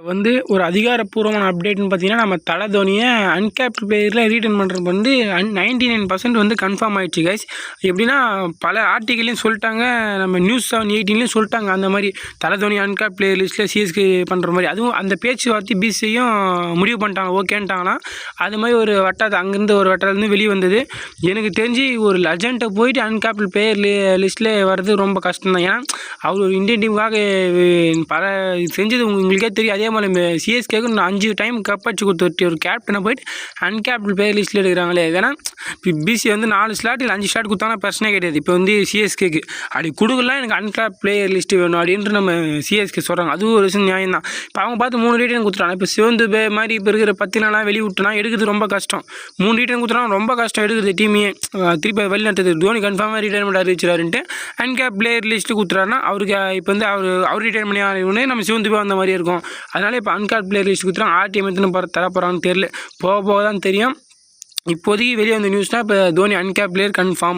வந்து ஒரு அதிகாரப்பூர்வமான அப்டேட்னு பார்த்தீங்கன்னா நம்ம தலை தோனியை அன்கேப்ட் பிளேயரில் ரீட்டன் பண்ணுறது வந்து அன் நைன்டி நைன் பர்சன்ட் வந்து கன்ஃபார்ம் ஆயிடுச்சு கைஸ் எப்படின்னா பல ஆர்டிக்கல்லையும் சொல்லிட்டாங்க நம்ம நியூஸ் செவன் எயிட்டீன்லையும் சொல்லிட்டாங்க அந்த மாதிரி தலை தோனி அன்கேப் பிளேயர் லிஸ்ட்டில் சிஎஸ்கே பண்ணுற மாதிரி. அதுவும் அந்த பேச்சுவார்த்தை பிசியும் முடிவு பண்ணிட்டாங்க ஓகேன்ட்டாங்கன்னா அது மாதிரி ஒரு வட்டாரத்து அங்கேருந்து ஒரு வட்டாரத்துலேருந்து வெளியே வந்தது. எனக்கு தெரிஞ்சு ஒரு லெஜண்ட்டை போயிட்டு அன்கேப்டு பிளேயர் லிஸ்ட்டில் வர்றது ரொம்ப கஷ்டம் தான் ஏன்னா அவர் ஒரு இந்தியன் டீமுக்காக பல செஞ்சது உங்களுக்கே தெரியும். அதே மாதிரி சிஎஸ்கேக்கு இன்னும் அஞ்சு டைம் கப் அடிச்சு கொடுத்து ஒரு கேப்டனை போயிட்டு அன்கேப்டன் பிளேயர் லிஸ்ட்டில் எடுக்கிறாங்களே. ஏன்னா இப்போ பிசி வந்து நாலு ஸ்லாட் இல்லை அஞ்சு ஸ்லாட் கொடுத்தானா பிரச்சனை கிடையாது. இப்போ வந்து சிஎஸ்கேக்கு அப்படி கொடுக்கலாம் எனக்கு அன்கேப் பிளேயர் லிஸ்ட்டு வேணும் அப்படின்ட்டு நம்ம சிஎஸ்கே சொல்கிறாங்க அதுவும் ஒரு விஷயம் நியாயம் தான் இப்போ அவங்க பார்த்து மூணு ரீட்டன் கொடுத்துட்டாங்க. இப்போ சிவந்து பே மாதிரி இப்போ இருக்கிற பத்து நாளாக வெளியே விட்டுனா எடுக்கிறது ரொம்ப கஷ்டம். மூணு ரீட்டன் கொடுத்துட்டாங்க ரொம்ப கஷ்டம் எடுக்கிறது டீமையே திருப்பி வெளிநடத்துறது தோனி கன்ஃபார்மாக ரிட்டைர்மெண்ட் அறிவிச்சிடாருன்ட்டு அன்கேப் பிளேயர் லிஸ்ட்டு கொடுத்துறாருன்னா அவருக்கு இப்போ வந்து அவர் அவர் ரிட்டையர் பண்ணி நம்ம சிவந்து போய் வந்த மாதிரி இருக்கும். அதனால் இப்போ அன்கேப் பிளேயர் லிஸ்ட் கொடுத்துறாங்க ஆர்டிஎம் எத்தனை தர போகிறான்னு தெரியல. போக போக தான் தெரியும். இப்போதைக்கு வெளியே வந்த நியூஸ்னால் இப்போ தோனி அன்கேப் பிளேயர் கன்ஃபார்ம்